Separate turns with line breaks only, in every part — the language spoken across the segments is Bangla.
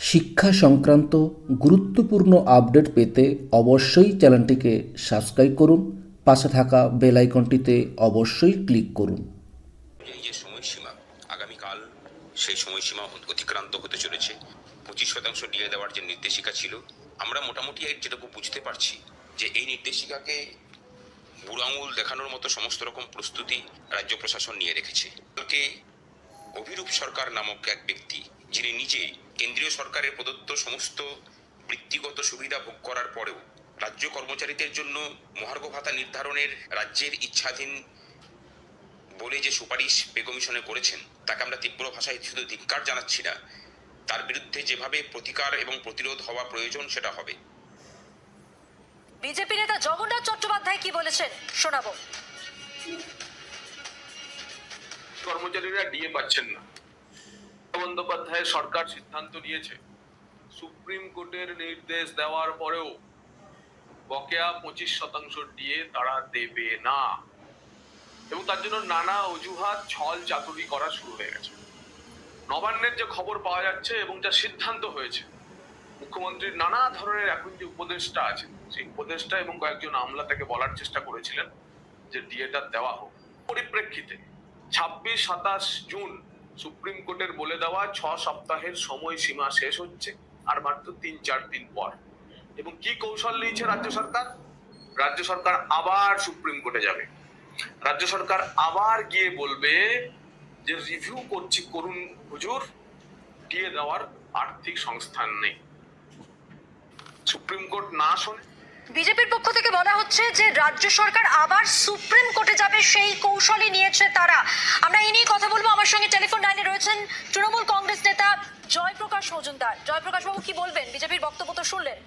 শিক্ষা সংক্রান্ত গুরুত্বপূর্ণ আপডেট পেতে অবশ্যই চ্যানেলটিকে সাবস্ক্রাইব করুন, পাশে থাকা বেল আইকনটিতে অবশ্যই ক্লিক করুন।
এই যে সময়সীমা, আগামীকাল সেই সময়সীমা অতিক্রান্ত হতে চলেছে। পঁচিশ শতাংশ ডিএ দেওয়ার যে নির্দেশিকা ছিল, আমরা মোটামুটি যেটুকু বুঝতে পারছি যে এই নির্দেশিকাকে বুড়ো আঙুল দেখানোর মতো সমস্ত রকম প্রস্তুতি রাজ্য প্রশাসন নিয়ে রেখেছে। কালকে অভিরূপ সরকার নামক এক ব্যক্তি যিনি নিজে কেন্দ্রীয় সরকারের প্রদত্ত সমস্ত বৃত্তিগত সুবিধা ভোগ করার পরেও রাজ্য কর্মচারীদের জন্য মহার্ঘ ভাতা নির্ধারণের রাজ্যের ইচ্ছাধীন বলে যে সুপারিশ পে কমিশনে করেছেন তাকে আমরা তীব্র ভাষায় শুধু ধিক্কার জানাচ্ছি না তার বিরুদ্ধে যেভাবে প্রতিকার এবং প্রতিরোধ হওয়া প্রয়োজন সেটা হবে।
বিজেপি নেতা জগন্নাথ চট্টোপাধ্যায় কি বলেছেন শোনাবো।
কর্মচারীরা ডিএ পাচ্ছেন না। বন্দ্যোপাধ্যায়ের সরকার সিদ্ধান্ত নিয়েছে। সুপ্রিম কোর্টের নির্দেশ দেওয়ার পরেও বকেয়া পঁচিশ শতাংশ দিয়ে তারা দেবে না। এবং তার জন্য নানা অজুহাত, ছল চাতুরি করা শুরু হয়ে গেছে। নবান্নের যে খবর পাওয়া যাচ্ছে এবং যা সিদ্ধান্ত হয়েছে, মুখ্যমন্ত্রীর নানা ধরনের এখন যে উপদেষ্টা আছে সেই উপদেষ্টা এবং কয়েকজন আমলা তাকে বলার চেষ্টা করেছিলেন যে ডিএটা দেওয়া হোক। পরিপ্রেক্ষিতে ছাব্বিশ সাতাশ জুন সুপ্রিম কোর্টের বলে দেওয়া ছ সপ্তাহের সময়সীমা শেষ হচ্ছে, আর মাত্র তিন, চার দিন পর। এবং কি কৌশল নিয়েছে রাজ্য সরকার? রাজ্য সরকার আবার সুপ্রিম কোর্টে যাবে। রাজ্য সরকার আবার গিয়ে বলবে যে, রিভিউ করছি, করুন হুজুর, দিয়ে দেওয়ার আর্থিক সংস্থান নেই। সুপ্রিম কোর্ট না শোনে।
বিজেপির পক্ষ থেকে বলা হচ্ছে যে, রাজ্য সরকার আবার সুপ্রিম কোর্টে যাবে, সেই কৌশলই নিয়েছে তারা। আমরা এই নিয়ে আমার সঙ্গে টেলিফোন লাইনে রয়েছেন তৃণমূল কংগ্রেস নেতা জয়প্রকাশ মজুমদার। জয়প্রকাশ বাবু, কি বলবেন? বিজেপির বক্তব্য তো শুনলেন।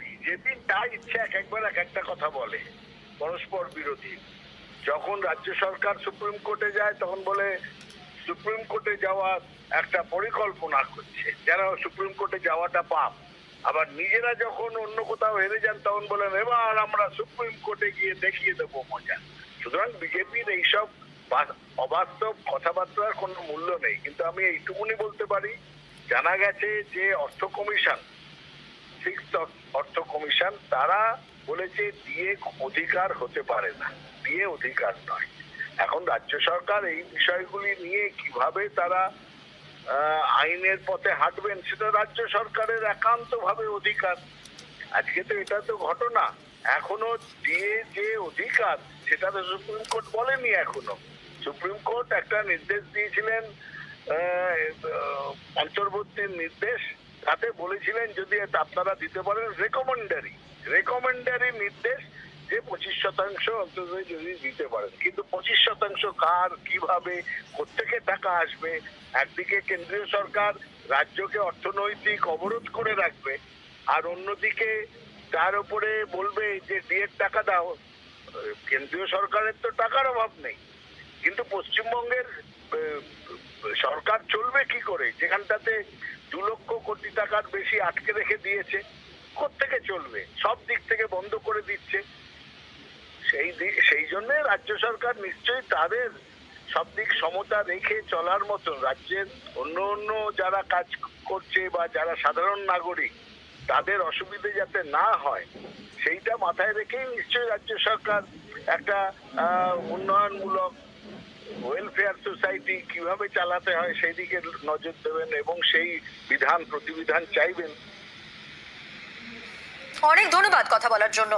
বিজেপি তা ইচ্ছে এক একবার এক একটা কথা বলে, পরস্পর বিরোধী। যখন রাজ্য সরকার সুপ্রিম কোর্টে যায়, তখন বলে, সুপ্রিম কোর্টে যাওয়ার একটা পরিকল্পনা করছে। যারা সুপ্রিম কোর্টে যাওয়াটা পাপ, আবার নিজেরা যখন অন্য কোথাও হেরে যান, তখন বলেন, এবার আমরা সুপ্রিম কোর্টে গিয়ে দেখিয়ে দেবো মজা। সুতরাং বিজেপির এইসব অবাস্তব কথাবার্তার কোনো মূল্য নেই। কিন্তু আমি এইটুকুনি বলতে পারি, জানা গেছে যে অর্থ কমিশন অর্থ কমিশন, তারা বলেছে দিয়ে অধিকার হতে পারে না। দিয়ে অধিকার নয়। এখন রাজ্য সরকার এই বিষয়গুলি নিয়ে কীভাবে তারা আইনের পথে হাঁটবেন, সেটা রাজ্য সরকারের একান্ত ভাবে অধিকার। আজকে তো এটা তো ঘটনা। এখনও দিয়ে যে অধিকার, সেটা তো সুপ্রিম কোর্ট বলেনি এখনও। সুপ্রিম কোর্ট একটা নির্দেশ দিয়েছিলেন অন্তর্বর্তীর নির্দেশ, তাতে বলেছিলেন যদি আপনারা দিতে পারেন রেকমেন্ডারি রেকমেন্ডারি নির্দেশ যে পঁচিশ শতাংশ অন্তত যদি দিতে পারেন। কিন্তু পঁচিশ শতাংশ কার, কীভাবে কোথেকে টাকা আসবে, একদিকে কেন্দ্রীয় সরকার রাজ্যকে অর্থনৈতিক অবরোধ করে রাখবে, আর অন্যদিকে তার উপরে বলবে যে ডিএর টাকা দাও, কেন্দ্রীয় সরকারের তো টাকার অভাব নেই। কিন্তু পশ্চিমবঙ্গের সরকার চলবে কি করে? যেখানটাতে দু লক্ষ কোটি টাকার বেশি আটকে রেখে দিয়েছে থেকে চলবে? সব দিক থেকে বন্ধ করে দিচ্ছে। সেই সেই জন্য রাজ্য সরকার নিশ্চয়ই তাদের সব দিক সমতা রেখে চলার মতন, রাজ্যের অন্য অন্য যারা কাজ করছে বা যারা সাধারণ নাগরিক, তাদের অসুবিধে যাতে না হয়, সেইটা মাথায় রেখেই নিশ্চয়ই রাজ্য সরকার একটা উন্নয়নমূলক ওয়েলফেয়ার সোসাইটি কীভাবে চালাতে হয় সেই দিকে নজর দেবেন এবং সেই বিধান, প্রতিবিধান চাইবেন।
অনেক ধন্যবাদ কথা বলার জন্য।